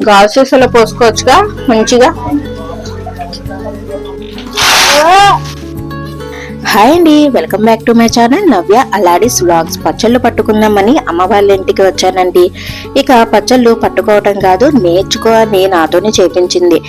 గాజు పోసుకోవచ్చుగా మంచిగా. హాయ్ అండి welcome back to my channel Navya Alladi's vlogs. పచ్చళ్ళు పట్టుకుందామని అమ్మ వాళ్ళ ఇంటికి వచ్చానండి. ఇక పచ్చళ్ళు పట్టుకోవటం కాదు నేర్చుకో అని నాతోనే చేపించింది.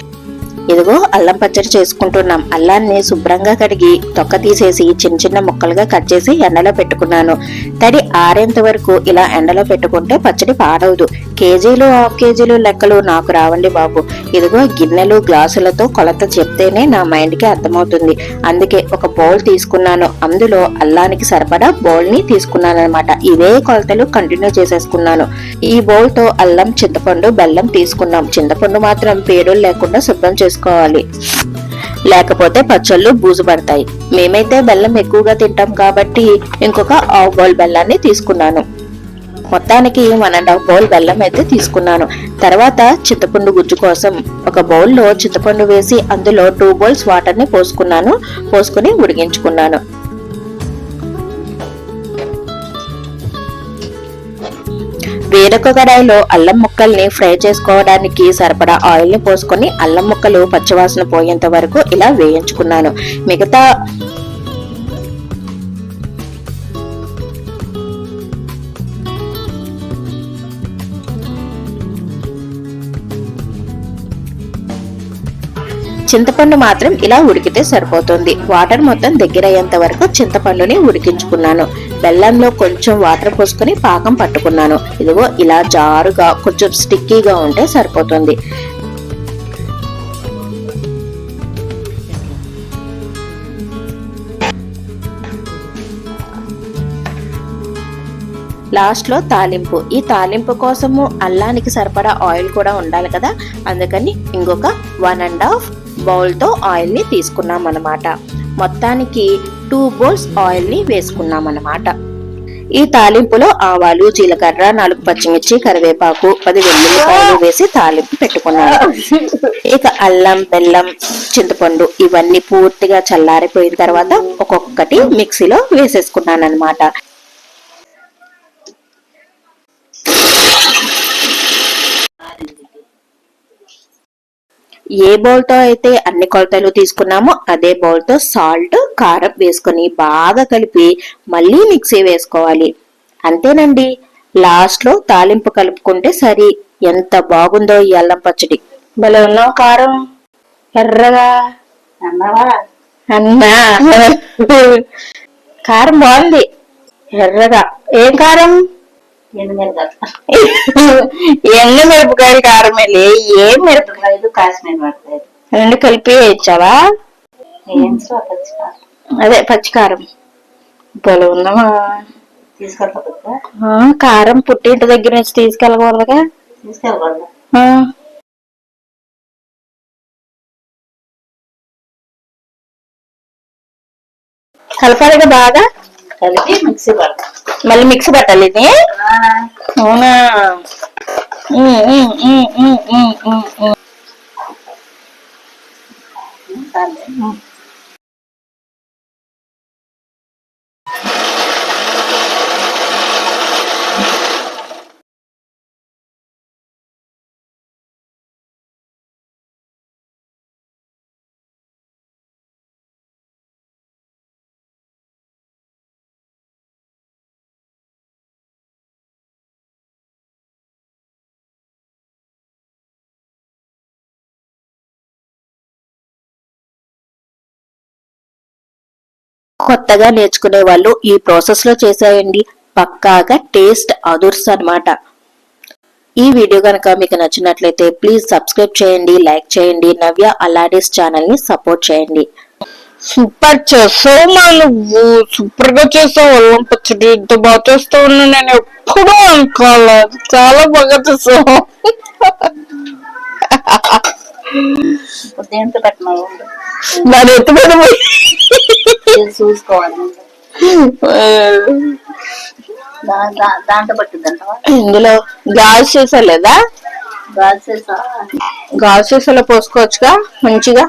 ఇదిగో అల్లం పచ్చడి చేసుకుంటున్నాం. అల్లాన్ని శుభ్రంగా కడిగి తొక్క తీసేసి చిన్న చిన్న ముక్కలుగా కట్ చేసి ఎండలో పెట్టుకున్నాను. తడి ఆరేంత వరకు ఇలా ఎండలో పెట్టుకుంటే పచ్చడి పాడవదు. కేజీలు హాఫ్ కేజీలు లెక్కలు నాకు రావండి బాబు. ఇదిగో గిన్నెలు గ్లాసులతో కొలత చెప్తేనే నా మైండ్కి అర్థమవుతుంది. అందుకే ఒక బౌల్ తీసుకున్నాను. అందులో అల్లానికి సరిపడా బౌల్ని తీసుకున్నాను అనమాట ఇవే కొలతలు కంటిన్యూ చేసేసుకున్నాను. ఈ బౌల్తో అల్లం చింతపండు బెల్లం తీసుకున్నాం. చింతపండు మాత్రం పేరులు లేకుండా శుభ్రం చేసుకోవాలి. లేకపోతే పచ్చళ్ళు బూజు పడతాయి. మేమైతే బెల్లం ఎక్కువగా తింటాం కాబట్టి ఇంకొక హాఫ్ బౌల్ బెల్లాన్ని తీసుకున్నాను. మొత్తానికి వన్ అండ్ హాఫ్ బౌల్ బెల్లం అయితే తీసుకున్నాను. తర్వాత చింతపండు గుజ్జు కోసం ఒక బౌల్లో చింతపండు వేసి అందులో టూ బౌల్స్ వాటర్ని పోసుకున్నాను. పోసుకుని ఉడిగించుకున్నాను వేరొక కడాయిలో అల్లం ముక్కల్ని ఫ్రై చేసుకోవడానికి సరిపడా ఆయిల్ని పోసుకొని అల్లం ముక్కలు పచ్చివాసన పోయేంత వరకు ఇలా వేయించుకున్నాను. మిగతా చింతపండు మాత్రం ఇలా ఉడికితే సరిపోతుంది. వాటర్ మొత్తం దగ్గర అయ్యేంత వరకు చింతపండుని ఉడికించుకున్నాను. బెల్లంలో కొంచెం వాటర్ పోసుకొని పాకం పట్టుకున్నాను. ఇదిగో ఇలా జారుగా కొంచెం స్టిక్కీగా ఉంటే సరిపోతుంది. లాస్ట్లో తాలింపు. ఈ తాలింపు కోసము అల్లానికి సరిపడా ఆయిల్ కూడా ఉండాలి కదా. అందుకని ఇంకొక వన్ అండ్ హాఫ్ బౌల్తో ఆయిల్ని తీసుకున్నాం అన్నమాట మొత్తానికి టూ బౌల్స్ ఆయిల్ని వేసుకున్నాం అన్నమాట ఈ తాలింపులో ఆవాలు జీలకర్ర నాలుగు పచ్చిమిర్చి కరివేపాకు పది వెల్లుల్లిపాయలు వేసి తాలింపు పెట్టుకున్నాను. ఇక అల్లం బెల్లం చింతపండు ఇవన్నీ పూర్తిగా చల్లారిపోయిన తర్వాత ఒక్కొక్కటి మిక్సీలో వేసేసుకున్నాను అనమాట ఏ బౌల్తో అయితే అన్ని కొలతలు తీసుకున్నామో అదే బౌల్తో సాల్ట్ కారం వేసుకొని బాగా కలిపి మళ్ళీ మిక్సీ వేసుకోవాలి. అంతేనండి. లాస్ట్లో తాలింపు కలుపుకుంటే సరి. ఎంత బాగుందో ఈ అల్లం పచ్చడి. భలే ఉన్నావు కారం. ఎర్రగా. అన్నావా? అన్నా. కారం బాగుంది. ఎర్రగా. ఏం కారం? ఎన్న మిరపకాయల కారమేలే ఏం మిరపకాయ ఐదు కాశ్మీర్ పడతాయి రెండు కలిపి ఏం పచ్చికారం. అదే పచ్చికారం. భలే ఉందమ్మా. తీసుకెళ్ళకపోతే ఆ, కారం పుట్టింటి దగ్గర నుంచి తీసుకెళ్ళకూడదుగా. తీసుకెళ్ళకూడదు? ఆ. కలపాలిగా బాగా? కలిపి మిక్సీ పడతాం. మళ్ళీ మిక్సీ పెట్టాలి ఇది? అవునా ఉమ్, ఉమ్, కొత్తగా నేర్చుకునే వాళ్ళు ఈ ప్రాసెస్లో చేసేయండి. పక్కాగా టేస్ట్ అదుర్స్ అన్నమాట. ఈ వీడియో కనుక మీకు నచ్చినట్లయితే ప్లీజ్ సబ్స్క్రైబ్ చేయండి లైక్ చేయండి నవ్య అలాడీస్ ఛానల్ని సపోర్ట్ చేయండి. సూపర్ చేసావు మా నువ్వు. సూపర్గా చేసావు అల్లం పచ్చడి ఇంత బాగా చేస్తావు నేను ఎప్పుడూ అనుకోలేదు చాలా బాగా చేసావు దాని పోయి ఇది చూసుకోవాలి. దాంట్లో ఇందులో గాజు సీసా లేదా? గాజు చేసా గాజు సీసాలో పోసుకోవచ్చుగా? మంచిగా?